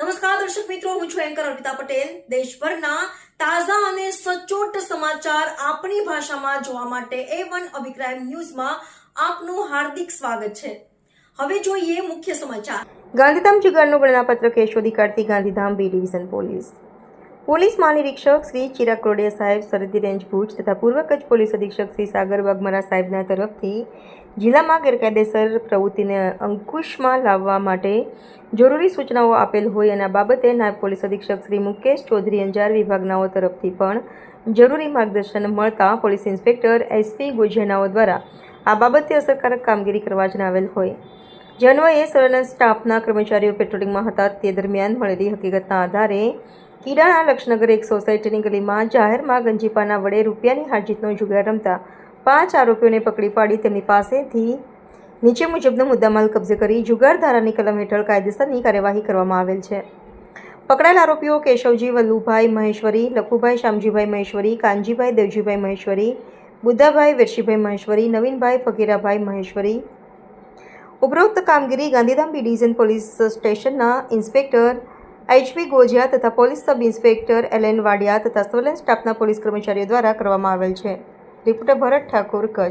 નમસ્કાર, દર્શક મિત્રો, હું છું એન્કર અર્પિતા પટેલ. દેશભરના તાજા અને સચોટ સમાચાર આપણી ભાષામાં જોવા માટે એ વન અભિપ્રાય ન્યૂઝમાં આપનું હાર્દિક સ્વાગત છે. હવે જોઈએ મુખ્ય સમાચાર. ગાંધીધામ જુગારનું ગણનાપત્ર કેસ શોધી કાઢતી Gandhidham B division police. Police મહાનિરીક્ષક Shri Chirag Rodiya સાહેબ, સરહદી રેન્જ ભુજ તથા પૂર્વ કચ્છ પોલીસ અધિક્ષક શ્રી સાગર વાઘમારા સાહેબના તરફથી જિલ્લામાં ગેરકાયદેસર પ્રવૃત્તિને અંકુશમાં લાવવા માટે જરૂરી સૂચનાઓ આપેલ હોય અને બાબતે નાયબ પોલીસ અધિક્ષક શ્રી મુકેશ ચૌધરી અંજાર વિભાગનાઓ તરફથી પણ જરૂરી માર્ગદર્શન મળતા પોલીસ ઇન્સ્પેક્ટર એસપી ગુજેનાઓ દ્વારા આ બાબતે અસરકારક કામગીરી કરવા જણાવેલ હોય. જે અન્વયે સ્ટાફના કર્મચારીઓ પેટ્રોલિંગમાં હતા તે દરમિયાન મળેલી હકીકતના આધારે કીડાણા લક્ષનગર એક સોસાયટીની ગલીમાં જાહેરમાં ગંજીપાના વડે રૂપિયાની હારજીતનો જુગાર રમતા પાંચ આરોપીઓને પકડી પાડી તેમની પાસેથી નીચે મુજબનો મુદ્દામાલ કબજે કરી જુગાર ધારાની કલમ હેઠળ કાયદેસરની કાર્યવાહી કરવામાં આવેલ છે. પકડાયેલ આરોપીઓ કેશવજી, વલ્લુભાઈ મહેશ્વરી, લખુભાઈ શામજીભાઈ મહેશ્વરી, કાનજીભાઈ દેવજીભાઈ મહેશ્વરી, બુદ્ધાભાઈ વિરશીભાઈ મહેશ્વરી, નવીનભાઈ ફકીરાભાઈ મહેશ્વરી, ઉપરોક્ત કામગીરી ગાંધીધામ બી ડિવિઝન પોલીસ સ્ટેશનના ઇન્સ્પેક્ટર એચપી ગોજિયા તથા police sub inspector L N Wadia તથા સર્વેલન્સ સ્ટાફના પોલીસ કર્મચારીઓ દ્વારા કરવામાં આવેલ છે. રિપોર્ટર ભરત ઠાકોર, કચ્છ.